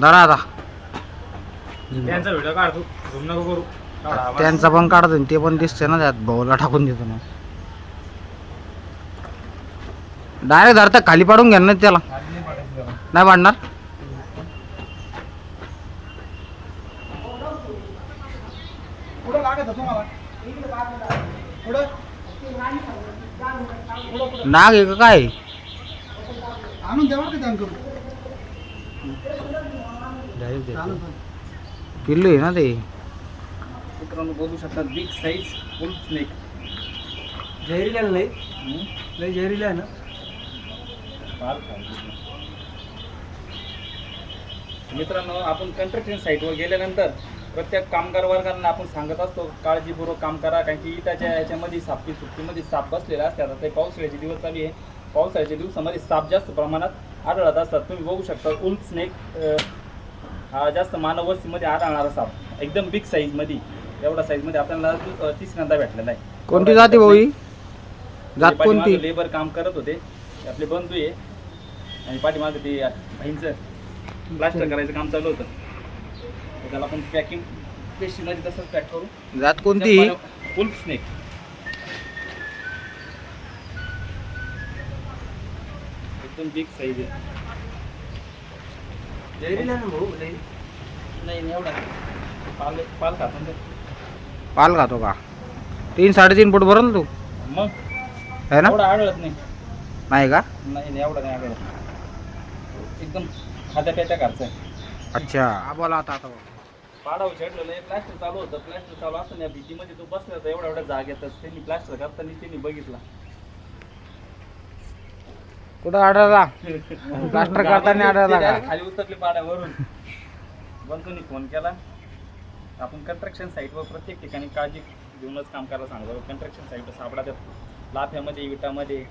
धरा आता. त्यांचा व्हिडिओ काढतो. झूम नको करू. काढा आवाज. त्यांचा पण काढतो ते पण दिसते ना त्यात. भाऊला टाकून देतो ना. डायरेक्ट धरता खाली पाडून घ्या ना त्याला. खाली नाही पाडायचं त्याला. नाही पाडणार? पुढं लागत होतं तुम्हाला? पुढं. नाग आहे का काय? आणून द्यावं का त्यांकडून. पिल्लू आहे ना ते? मित्रांनो बघू शकता बिग साईज फुल स्नेक जहरीला नाही लय जहरीला आहे ना? मित्रांनो आपण कंस्ट्रक्शन साईटवर गेल्यानंतर प्रत्येक कामगार वर्गांना आपण सांगत असतो काळजीपूर्वक काम करा कारण की इटाच्या याच्यामध्ये सापी सुट्टीमध्ये साप बसलेले असतात. आता ते पावसाळ्याचे दिवस चालू आहे. पावसाळ्याच्या दिवसामध्ये साप जास्त प्रमाणात आढळत असतात. तुम्ही बघू शकता उल्फ स्नेक हा जास्त मानव वस्तीमध्ये आढळणारा साप. एकदम बिग साईजमध्ये एवढा साईजमध्ये आपल्याला तिसऱ्यांदा भेटलेला आहे. कोणती जाती भाऊ ही? जात कोणती? लेबर काम करत होते. ते आपले बंधू आहे. आणि पाठीमागं ते बहीणचं प्लास्टर करायचं काम चालू होतं. तर त्याला आपण पॅकिंग पेशीमध्ये तसंच पॅक करू. जात कोणती फुल स्नेक. एकदम बिग साईज आहे. ना भाऊ नाही नाही एवढा पाल पाल खातो ना. पाल खातो का? तीन साडेतीन फूट भरल तू? मग? है ना? एवढा आढळत नाही. नाही का? नाही नाही एवढा नाही आढळत. एकदम खात्या प्याच्या घरचा आहे. अच्छा. बोला आता आता. पाडाव छेडलेलं आहे. प्लास्टर चालू होतं. प्लास्टर चालू असताना भीतीमध्ये तो बसला होता. एवढ्या एवढ्या जागेतच. त्यांनी प्लास्टर करताना त्यांनी बघितला. कुठं आढळला? प्लास्टर करताना आढळला का? खाली उतरले पाड्यावरून बंधूंनी फोन केला. आपण कंस्ट्रक्शन साईटवर प्रत्येक ठिकाणी काळजी घेऊनच काम करायला सांगतो. कंस्ट्रक्शन साईट सापडा त्या लाफ्यामध्ये विटामध्ये